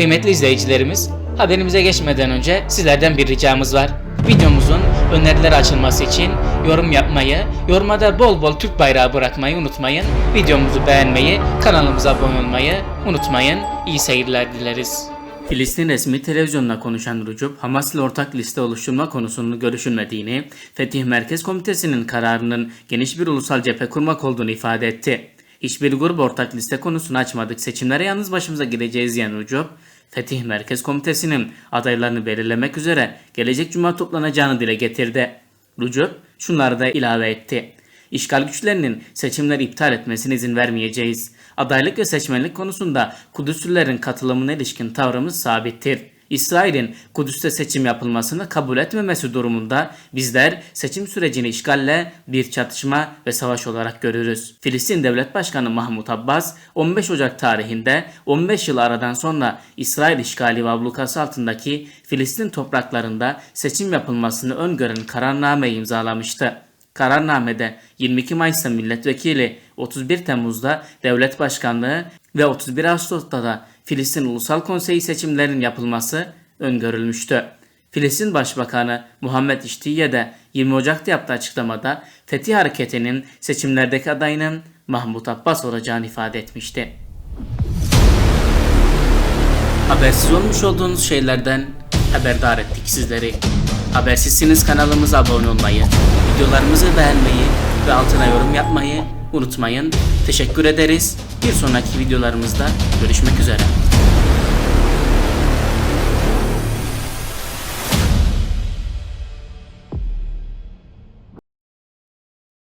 Kıymetli izleyicilerimiz, haberimize geçmeden önce sizlerden bir ricamız var. Videomuzun öneriler açılması için yorum yapmayı, yoruma da bol bol Türk bayrağı bırakmayı unutmayın. Videomuzu beğenmeyi, kanalımıza abone olmayı unutmayın. İyi seyirler dileriz. Filistin resmi televizyonla konuşan Rucup, Hamas ile ortak liste oluşturma konusunun görüşülmediğini, Fetih Merkez Komitesi'nin kararının geniş bir ulusal cephe kurmak olduğunu ifade etti. Hiçbir grup ortak liste konusunu açmadık, seçimlere yalnız başımıza gireceğiz diyen Rucup, Fetih Merkez Komitesi'nin adaylarını belirlemek üzere gelecek cuma toplanacağını dile getirdi. Rucup şunları da ilave etti. İşgal güçlerinin seçimleri iptal etmesine izin vermeyeceğiz. Adaylık ve seçmenlik konusunda Kudüslülerin katılımına ilişkin tavrımız sabittir. İsrail'in Kudüs'te seçim yapılmasını kabul etmemesi durumunda bizler seçim sürecini işgalle bir çatışma ve savaş olarak görürüz. Filistin Devlet Başkanı Mahmut Abbas 15 Ocak tarihinde 15 yıl aradan sonra İsrail işgali ve ablukası altındaki Filistin topraklarında seçim yapılmasını öngören kararnameyi imzalamıştı. Kararnamede 22 Mayıs'ta milletvekili, 31 Temmuz'da devlet başkanlığı ve 31 Ağustos'ta da Filistin Ulusal Konseyi seçimlerinin yapılması öngörülmüştü. Filistin Başbakanı Muhammed İştiye de 20 Ocak'ta yaptığı açıklamada Fetih Hareketi'nin seçimlerdeki adayının Mahmut Abbas olacağını ifade etmişti. Habersiz olmuş olduğunuz şeylerden haberdar ettik sizleri. Habersizsiniz kanalımıza abone olmayı, videolarımızı beğenmeyi ve altına yorum yapmayı unutmayın. Teşekkür ederiz. Bir sonraki videolarımızda görüşmek üzere.